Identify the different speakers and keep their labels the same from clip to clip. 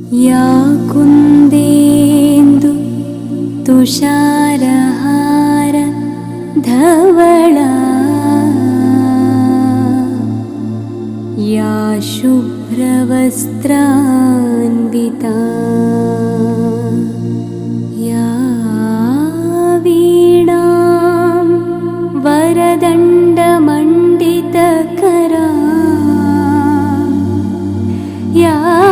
Speaker 1: या कुन्देन्दु तुषारहार धवला या शुभ्रवस्त्रान्विता। या वीणां वरदण्डमण्डितकरा। या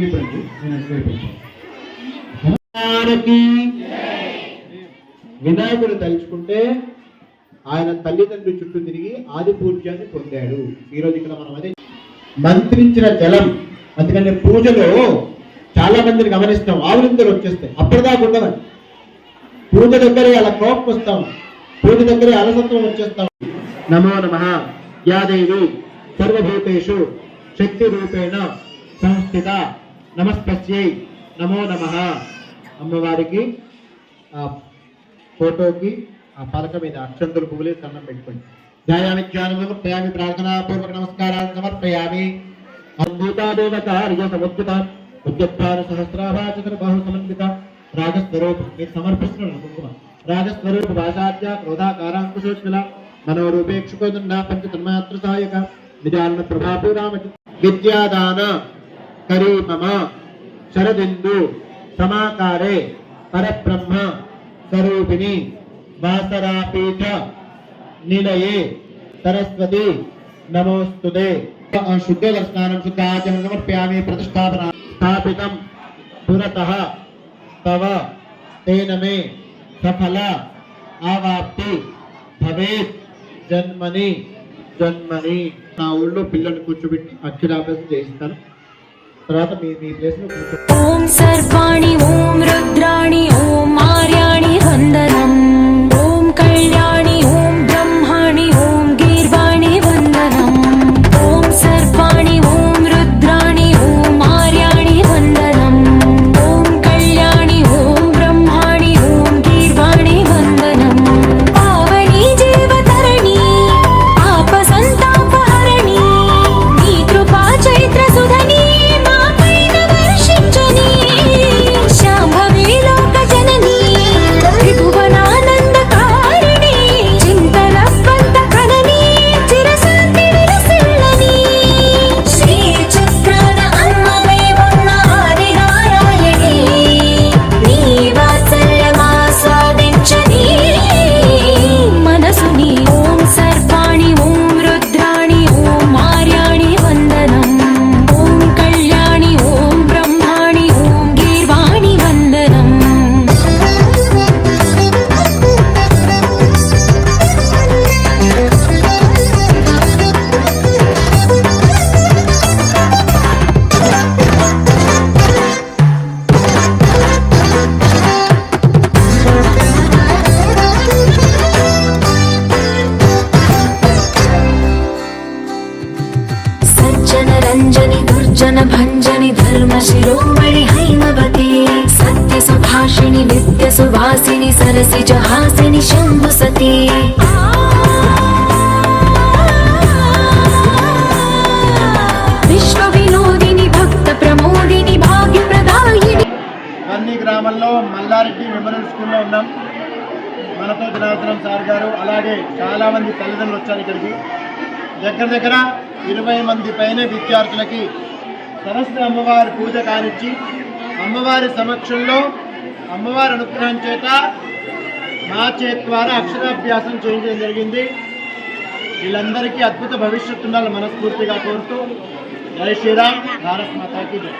Speaker 2: వెళ్తాను. జ్ఞానకి వినాయకుడు తలుచుకుంటే ఆయన తల్లిదండ్రుల చుట్టూ తిరిగి ఆది పూజ్యాన్ని పొందాడు ఈరోజు ఇక్కడ మనం అదే మంత్రించిన జలం అందుకనే పూజలో చాలా మందిని గమనిస్తాం. ఆవులింతలు వచ్చేస్తాయి. అప్పటిదాకా ఉండవండి పూజ దగ్గరే అలా కోపం వస్తాం. పూజ దగ్గరే అలసత్వం వచ్చేస్తాం. నమో నమ. యాదేవి సర్వభూతేషు శక్తి రూపేణ సంస్థిత నమస్తస్యై నమో నమ. అమ్మవారికి ఆ ఫోటోకి ఆ పలక మీద అక్షంతులు పువ్వులే సన్నం పెట్టుకోండి. ధ్యాయామి ధ్యానం సమర్పయామి ప్రార్థనా పూర్వక నమస్కారాన్ని సమర్పయామి. అద్భుతాదేవత హరియ సముద్యత బహు సమన్విత రాగస్వరూప మీరు సమర్పిస్తున్నారు కుంకుమ రాగస్వరూప భాషాద్య క్రోధాకారాంకుశోజ్వల మనోరూపేక్షుకోదున్న పంచతన్మాత్ర సహాయక విద్యాదాన కరీమమ శరదిందు సమాకారే పరబ్రహ్మ స్వరూపిణి వాసరాపీఠ నిలయే సరస్వతి నమోస్తుదే శుద్ధోదర్శనం శుద్ధాచరణ సమర్ప్యామి ప్రతిష్టాపన స్థాపితం పురత తవ తేన మే సఫల ఆవాప్తి భవే జన్మని జన్మని. నా ఊళ్ళో పిల్లల్ని కూర్చోబెట్టి అక్షరాభ్యాసం చేయిస్తాను తర్వాత మీ మీ
Speaker 1: ప్లేస్లో ఓం సర్వాణి ఓం రుద్రాణి ఓం ఆర్య శిరోమణి హైమవతి సత్య సుభాషిణి నిత్య సువాసిని సరసి జహాసిని శంభు సతీ. విశ్వ భక్త ప్రమోదిని భాగ్య
Speaker 2: అన్ని గ్రామంలో మల్లారెడ్డి మెమోరియల్ స్కూల్లో ఉన్నాం. మనతో జనార్దనం సార్ గారు అలాగే చాలా మంది తల్లిదండ్రులు వచ్చారు ఇక్కడికి. దగ్గర దగ్గర ఇరవై మంది పైన విద్యార్థులకి సరస్వతి అమ్మవారి పూజ కానిచ్చి అమ్మవారి సమక్షంలో అమ్మవారి అనుగ్రహం చేత నా చేతి ద్వారా అక్షరాభ్యాసం చేయించడం జరిగింది. వీళ్ళందరికీ అద్భుత భవిష్యత్తు ఉండాలని మనస్ఫూర్తిగా కోరుతూ జై శ్రీరామ్ భారత్ మాతాకి జై.